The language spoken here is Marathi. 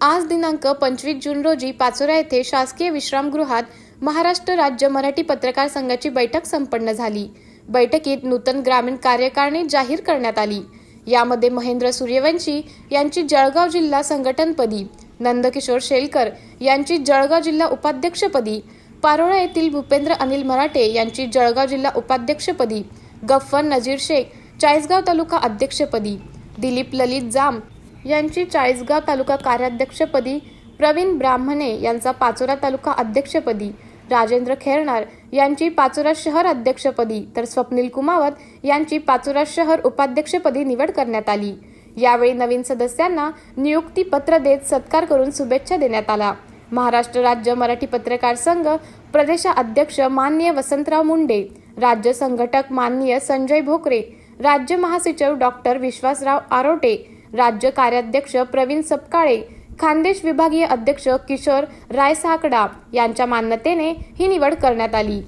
आज दिनांक पंचवीस जून रोजी पाचोरा येथे शासकीय विश्रामगृहात महाराष्ट्र राज्य मराठी पत्रकार संघाची बैठक संपन्न झाली. बैठकीत नूतन ग्रामीण कार्यकारिणी जाहीर करण्यात आली. यामध्ये महेंद्र सूर्यवंशी यांची जळगाव जिल्हा संघटनपदी नंदकिशोर शेलकर यांची जळगाव जिल्हा उपाध्यक्षपदी पारोळा येथील भूपेंद्र अनिल मराठे यांची जळगाव जिल्हा उपाध्यक्षपदी गफ्फर नजीर शेख चाळीसगाव तालुका अध्यक्षपदी दिलीप ललित जाम यांची चाळीसगाव तालुका कार्याध्यक्षपदी प्रवीण ब्राह्मणे यांचा पाचोरा तालुका अध्यक्षपदी राजेंद्र खेरणार यांची पाचोरा शहर अध्यक्षपदी तर स्वप्नील कुमावत यांची पाचोरा शहर उपाध्यक्षपदी निवड करण्यात आली. यावेळी नवीन सदस्यांना नियुक्ती पत्र देत सत्कार करून शुभेच्छा देण्यात आला. महाराष्ट्र राज्य मराठी पत्रकार संघ प्रदेशाध्यक्ष माननीय वसंतराव मुंडे राज्य संघटक माननीय संजय भोकरे राज्य महासचिव डॉक्टर विश्वासराव आरोटे राज्य कार्याध्यक्ष प्रवीण सपकाळे खानदेश विभागीय अध्यक्ष किशोर रायसाकडा यांच्या मान्यतेने ही निवड करण्यात आली.